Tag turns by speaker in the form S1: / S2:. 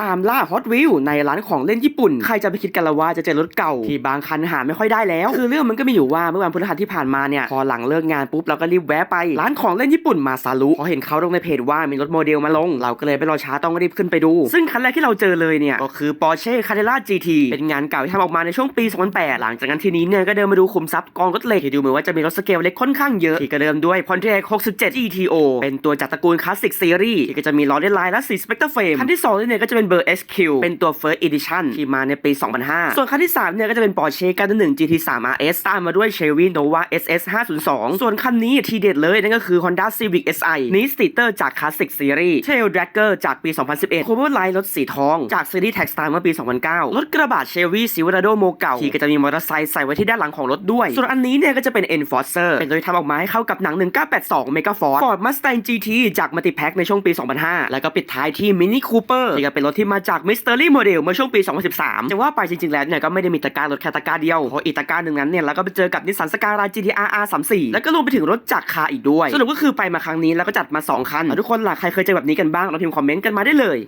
S1: ตามล่าฮอตวิวในร้านของเล่นญี่ปุ่น ใครจะไปคิดกันละว่าจะเจอรถเก่า ที่บางคันหาไม่ค่อยได้แล้ว คือเรื่องมันก็มีอยู่ว่าเมื่อวันพฤหัสที่ผ่านมาเนี่ย พอหลังเลิกงานปุ๊บเราก็รีบแวะไป ร้านของเล่นญี่ปุ่นมาซารุพอเห็นเขาลงในเพจว่ามีรถโมเดลมาลง เราก็เลยไปรอช้าต้องรีบขึ้นไปดู ซึ่งคันแรกที่เราเจอเลยเนี่ย ก็คือ Porsche Carrera GT เป็นงานเก่าที่ทำออกมาในช่วงปี 2008 หลังจากนั้นทีนี้เนี่ยก็เดินมาดูคุมทรัพย์กองรถเหล็กที่ดูเหมือนว่าจะมีรถสเกลเล็กค่อนข้างเยอะที่ก็เริ่มด้วย Pontiac 67 GTO เป็นตัวจากตระกูลคลาสสิกซีรีส์ที่ก็จะมีล้อเล่นลายและสีสเปกเตอร์เฟรมคันที่2เนี่ยก็จะเป็นเบอร์ SQ เป็นตัว First Edition ที่มาในปี 2005 ส่วนคันที่ 3 เนี่ยก็จะเป็น Porsche 911 GT3 RS ตามมาด้วย Chevy Nova SS 502 ส่วนคันนี้ทีเด็ดเลยนั่นก็คือ Honda Civic Si นี้สตีเตอร์จาก Classic Series Tail Dragger จากปี 2011 Cover Line รถสีทอง จากซีรีส์ Tagstar เมื่อปี 2009 รถกระบะ Chevy Silverado โมเก่า ที่ก็จะมีมอเตอร์ไซค์ใส่ไว้ที่ด้านหลังของรถด้วย ส่วนอันนี้เนี่ยก็จะเป็น Enforcer เป็นตัวที่ทำออกมาให้เข้ากับหนัง 1982 Mega Force Ford Mustang GT จาก Multipack ในช่วงปี 2005 แล้วก็ปิดท้ายที่ Mini Cooper ที่ก็เป็นรถที่มาจากมิสเตอรี่โมเดลเมื่อช่วงปี 2013 จะว่าไปจริงๆแล้วเนี่ยก็ไม่ได้มีตะการรถแค่ตะกร้าเดียวเพราะอีกตะกร้าหนึ่งนั้นเนี่ยเราก็ไปเจอกับนิสสันสการา GTR R34 แล้วก็รวมไปถึงรถจักรคาอีกด้วย สรุปก็คือไปมาครั้งนี้แล้วก็จัดมา 2 คันทุกคนล่ะใครเคยเจอแบบนี้กันบ้างเราพิมพ์คอมเมนต์กันมาได้เลย